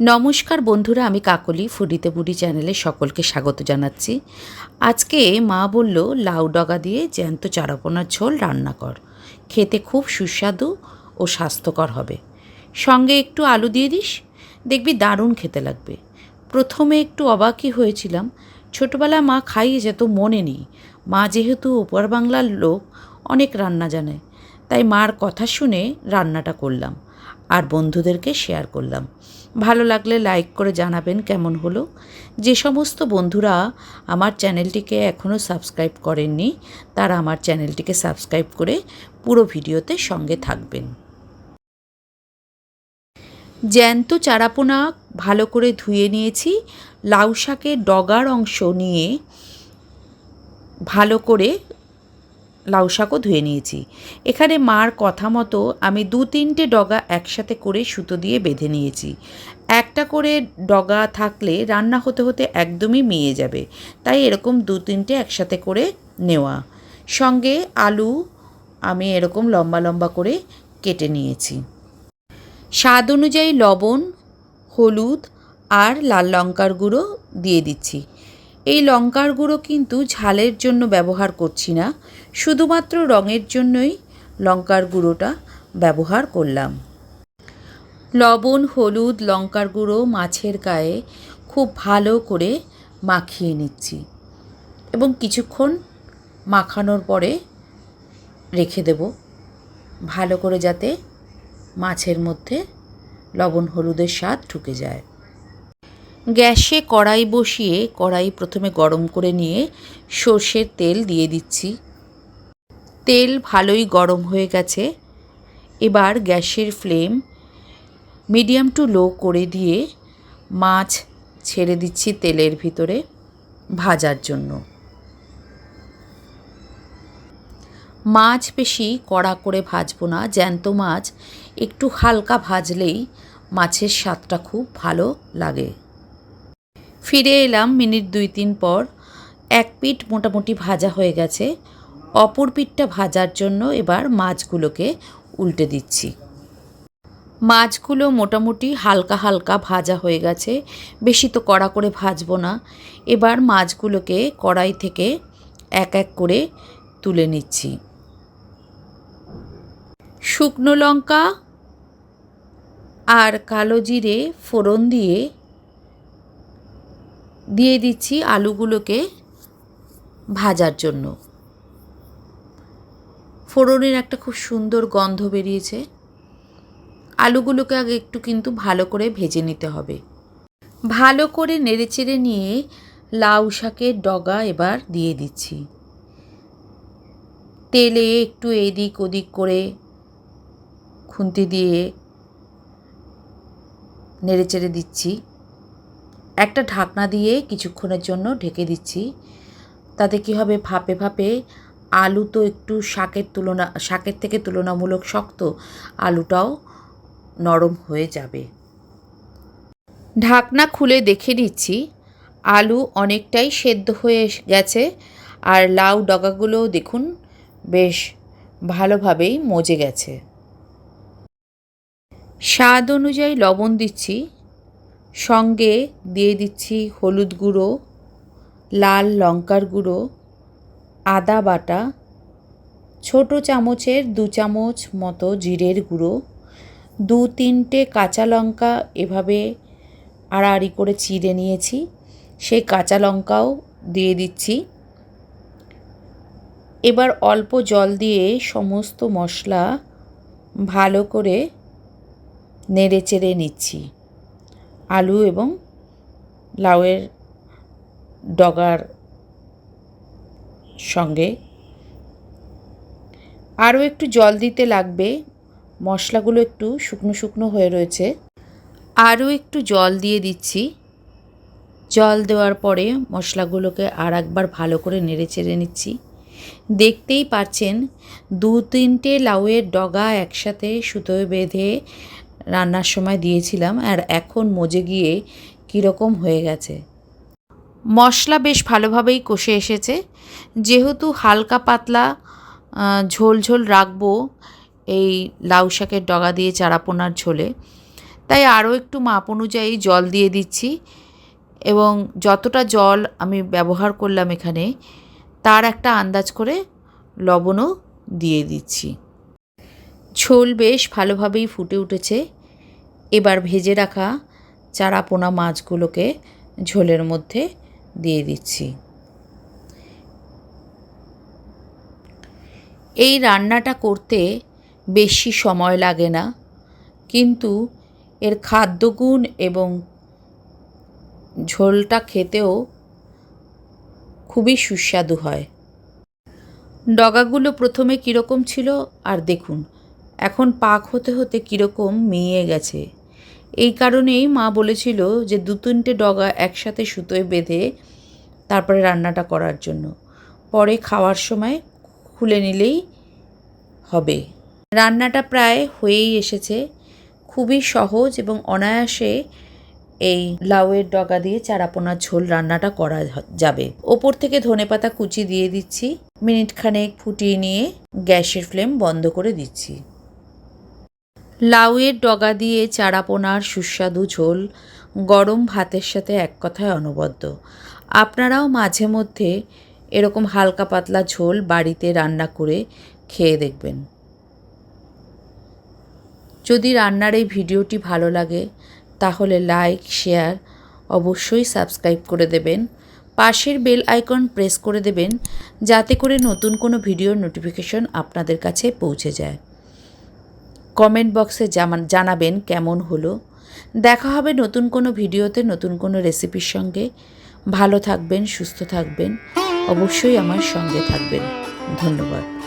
নমস্কার বন্ধুরা, আমি কাকলি, ফুডিতে বুড়ি চ্যানেলে সকলকে স্বাগত জানাচ্ছি। আজকে মা বলল, লাউ ডগা দিয়ে জ্যান্ত চারাপোনার ঝোল রান্না কর। খেতে খুব সুস্বাদু ও স্বাস্থ্যকর হবে। সঙ্গে একটু আলু দিয়ে দিস, দেখবি দারুণ খেতে লাগবে। প্রথমে একটু অবাকই হয়েছিলাম। ছোটবেলায় মা খাইয়ে যেত মনে নেই। মা যেহেতু ওপার বাংলার লোক, অনেক রান্না জানে। তাই মার কথা শুনে রান্নাটা করলাম আর বন্ধুদেরকে শেয়ার করলাম। ভালো লাগলে লাইক করে জানাবেন কেমন হলো। যে সমস্ত বন্ধুরা আমার চ্যানেলটিকে এখনও সাবস্ক্রাইব করেননি, তারা আমার চ্যানেলটিকে সাবস্ক্রাইব করে পুরো ভিডিওতে সঙ্গে থাকবেন। জ্যান্ত চারাপোনা ভালো করে ধুয়ে নিয়েছি। লাউ শাকের ডগার অংশ নিয়ে ভালো করে লাউ শাকও ধুয়ে নিয়েছি। এখানে মার কথা মতো আমি দু তিনটে ডগা একসাথে করে সুতো দিয়ে বেঁধে নিয়েছি। একটা করে ডগা থাকলে রান্না হতে হতে একদমই মিয়ে যাবে, তাই এরকম দু তিনটে একসাথে করে নেওয়া। সঙ্গে আলু আমি এরকম লম্বা লম্বা করে কেটে নিয়েছি। স্বাদ অনুযায়ী লবণ, হলুদ আর লাল লঙ্কার গুঁড়ো দিয়ে দিচ্ছি। এই লঙ্কার গুঁড়ো কিন্তু ঝালের জন্য ব্যবহার করছি না, শুধুমাত্র রঙের জন্যই লঙ্কার গুঁড়োটা ব্যবহার করলাম। লবণ, হলুদ, লঙ্কার গুঁড়ো মাছের গায়ে খুব ভালো করে মাখিয়ে নিচ্ছি এবং কিছুক্ষণ মাখানোর পরে রেখে দেব ভালো করে যাতে মাছের মধ্যে লবণ, হলুদের স্বাদ ঢুকে যায়। গ্যাসে কড়াই বসিয়ে কড়াই প্রথমে গরম করে নিয়ে সর্ষের তেল দিয়ে দিচ্ছি। তেল ভালোই গরম হয়ে গেছে। এবার গ্যাসের ফ্লেম মিডিয়াম টু লো করে দিয়ে মাছ ছেড়ে দিচ্ছি তেলের ভিতরে ভাজার জন্য। মাছ বেশি কড়া করে ভাজবো না, জ্যান্ত মাছ একটু হালকা ভাজলেই মাছের স্বাদটা খুব ভালো লাগে। ফিরে এলাম মিনিট দুই তিন পর। এক পিঠ মোটামুটি ভাজা হয়ে গেছে। অপর পিঠটা ভাজার জন্য এবার মাছগুলোকে উল্টে দিচ্ছি। মাছগুলো মোটামুটি হালকা হালকা ভাজা হয়ে গেছে। বেশি তো কড়া করে ভাজবো না। এবার মাছগুলোকে কড়াই থেকে এক এক করে তুলে নিচ্ছি। শুকনো লঙ্কা আর কালো জিরে ফোড়ন দিয়ে দিয়ে দিচ্ছি আলুগুলোকে ভাজার জন্য। ফোড়নের একটা খুব সুন্দর গন্ধ বেরিয়েছে। আলুগুলোকে আগে একটু কিন্তু ভালো করে ভেজে নিতে হবে। ভালো করে নেড়েচেড়ে নিয়ে লাউ শাকের ডগা এবার দিয়ে দিচ্ছি। তেলে একটু এদিক ওদিক করে খুন্তি দিয়ে নেড়েচেড়ে দিচ্ছি। একটা ঢাকনা দিয়ে কিছুক্ষণের জন্য ঢেকে দিচ্ছি। তাতে কী হবে? ভাপে ভাপে আলু তো একটু শাকের তুলনা, শাকের থেকে তুলনামূলক শক্ত, আলুটাও নরম হয়ে যাবে। ঢাকনা খুলে দেখে নিচ্ছি, আলু অনেকটাই সেদ্ধ হয়ে গেছে আর লাউ ডগাগুলোও দেখুন বেশ ভালোভাবেই মজে গেছে। স্বাদ অনুযায়ী লবণ দিচ্ছি। সঙ্গে দিয়ে দিচ্ছি হলুদ গুঁড়ো, লাল লঙ্কার গুঁড়ো, আদা বাটা, ছোট চামচের দু চামচ মতো জিরের গুঁড়ো, দু তিনটে কাঁচা লঙ্কা এভাবে আড়াআড়ি করে চিড়ে নিয়েছি। সেই কাঁচা লঙ্কাও দিয়ে দিচ্ছি। এবার অল্প জল দিয়ে সমস্ত মশলা ভালো করে নেড়ে চেড়ে নিচ্ছি। আলু এবং লাউয়ের ডগার সঙ্গে। আরও একটু জল দিতে লাগবে। মশলাগুলো একটু শুকনো শুকনো হয়ে রয়েছে। আরও একটু জল দিয়ে দিচ্ছি। জল দেওয়ার পরে মশলাগুলোকে আর একবার ভালো করে নেড়ে চেড়ে নিচ্ছি। দেখতেই পাচ্ছেন, দু তিনটে লাউয়ের ডগা একসাথে সুতোয় বেঁধে রান্নার সময় দিয়েছিলাম আর এখন মজে গিয়ে কীরকম হয়ে গেছে। মশলা বেশ ভালোভাবেই কষে এসেছে। যেহেতু হালকা পাতলা ঝোল ঝোল রাখব এই লাউ শাকের ডগা দিয়ে চারাপোনার ঝোলে, তাই আরও একটু মাপ অনুযায়ী জল দিয়ে দিচ্ছি এবং যতটা জল আমি ব্যবহার করলাম এখানে, তার একটা আন্দাজ করে লবণও দিয়ে দিচ্ছি। ঝোল বেশ ভালোভাবেই ফুটে উঠেছে। এবার ভেজে রাখা চারাপোনা মাছগুলোকে ঝোলের মধ্যে দিয়ে দিচ্ছি। এই রান্নাটা করতে বেশি সময় লাগে না, কিন্তু এর খাদ্যগুণ এবং ঝোলটা খেতেও খুবই সুস্বাদু হয়। ডগাগুলো প্রথমে কীরকম ছিল আর দেখুন, এখন পাক হতে হতে কীরকম মিয়ে গেছে। এই কারণেই মা বলেছিল যে দু তিনটে ডগা একসাথে সুতোয় বেঁধে তারপরে রান্নাটা করার জন্য। পরে খাওয়ার সময় খুলে নিলেই হবে। রান্নাটা প্রায় হয়েই এসেছে। খুবই সহজ এবং অনায়াসে এই লাউয়ের ডগা দিয়ে চারাপোনার ঝোল রান্নাটা করা যাবে। ওপর থেকে ধনেপাতা কুচি দিয়ে দিচ্ছি। মিনিট খানেক ফুটিয়ে নিয়ে গ্যাসের ফ্লেম বন্ধ করে দিচ্ছি। লাউয়ের ডগা দিয়ে চারাপোনার সুস্বাদু ঝোল, গরম ভাতের সাথে এক কথায় অনবদ্য। আপনারাও মাঝে মধ্যে এরকম হালকা পাতলা ঝোল বাড়িতে রান্না করে খেয়ে দেখবেন। যদি রান্নার এই ভিডিওটি ভালো লাগে, তাহলে লাইক, শেয়ার অবশ্যই সাবস্ক্রাইব করে দেবেন। পাশের বেল আইকন প্রেস করে দেবেন, যাতে করে নতুন কোনো ভিডিওর নোটিফিকেশন আপনাদের কাছে পৌঁছে যায়। কমেন্ট বক্সে জানাবেন কেমন হলো। দেখা হবে নতুন কোনো ভিডিওতে, নতুন কোনো রেসিপির সঙ্গে। ভালো থাকবেন, সুস্থ থাকবেন। অবশ্যই আমার সঙ্গে থাকবেন। ধন্যবাদ।